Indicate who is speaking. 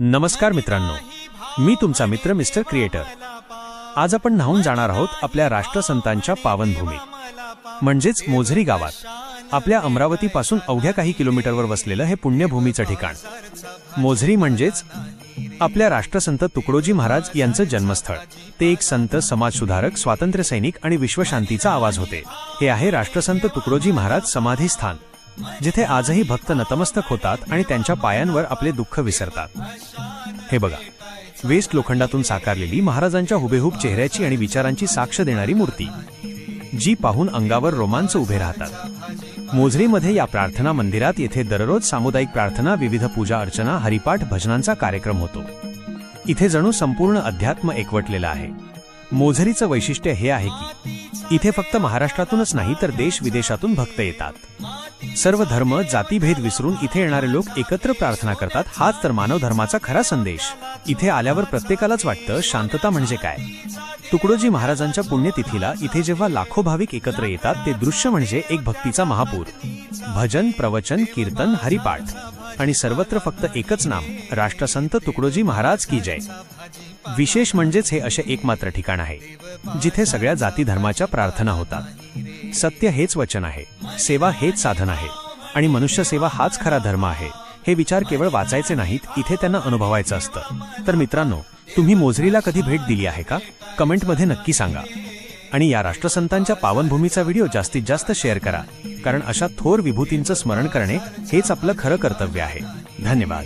Speaker 1: नमस्कार मित्रांनो. मी तुमचा मित्र मिस्टर क्रिएटर. आज आपण न्हावून जाणार आहोत आपल्या राष्ट्रसंतांच्या पावनभूमी. म्हणजेच मोझरी गावात. आपल्या अमरावतीपासून अवघ्या काही किलोमीटरवर वसलेलं हे पुण्यभूमीचं ठिकाण. मोझरी म्हणजेच आपल्या राष्ट्रसंत तुकडोजी महाराज यांचं जन्मस्थळ. ते एक संत समाजसुधारक स्वातंत्र्य सैनिक आणि विश्वशांतीचा आवाज होते. हे आहे राष्ट्रसंत तुकडोजी महाराज समाधी स्थान. जिथे आजही भक्त नतमस्तक होतात आणि त्यांच्या पायांवर आपले दुःख विसरतात. हे बघा वेस्ट लोखंडातून साकारलेली महाराजांच्या हुबेहूब चेहऱ्याची आणि विचारांची साक्ष देणारी मूर्ती जी पाहून अंगावर रोमांच उभे राहतात. मोझरीमध्ये या प्रार्थना मंदिरात येथे दररोज सामुदायिक प्रार्थना विविध पूजा अर्चना हरिपाठ भजनांचा कार्यक्रम होतो. इथे जणू संपूर्ण अध्यात्म एकवटलेलं आहे. मोझरीचं वैशिष्ट्य हे आहे की इथे फक्त महाराष्ट्रातूनच नाही तर देश विदेशातून भक्त येतात. सर्व धर्म जातीभेद विसरून इथे येणारे लोक एकत्र प्रार्थना करतात हाच तर मानव धर्माचा खरा संदेश. इथे आल्यावर प्रत्येकालाच वाटतं शांतता म्हणजे काय? तुकडोजी महाराजांच्या पुण्यतिथीला इथे जेव्हा लाखो भाविक एकत्र येतात ते दृश्य म्हणजे एक भक्तीचा महापूर. भजन प्रवचन कीर्तन हरिपाठ. आणि सर्वत्र फक्त एकच नाम राष्ट्रसंत तुकडोजी महाराज की जय. विशेष म्हणजेच हे असे एकमात्र ठिकाण आहे जिथे सगळ्या जाती धर्माच्या प्रार्थना होतात. सत्य हेच वचन आहे सेवा हेच साधन आहे आणि मनुष्य सेवा हाच खरा धर्म आहे हे विचार केवळ वाचायचे नाहीत इथे त्यांना अनुभवायचं असतं. तर मित्रांनो तुम्ही मोजरीला कधी भेट दिली आहे का? कमेंटमध्ये नक्की सांगा. आणि या राष्ट्रसंतांच्या पावनभूमीचा व्हिडिओ जास्तीत जास्त शेअर करा कारण अशा थोर विभूतींचं स्मरण करणे हेच आपलं खरं कर्तव्य आहे. धन्यवाद.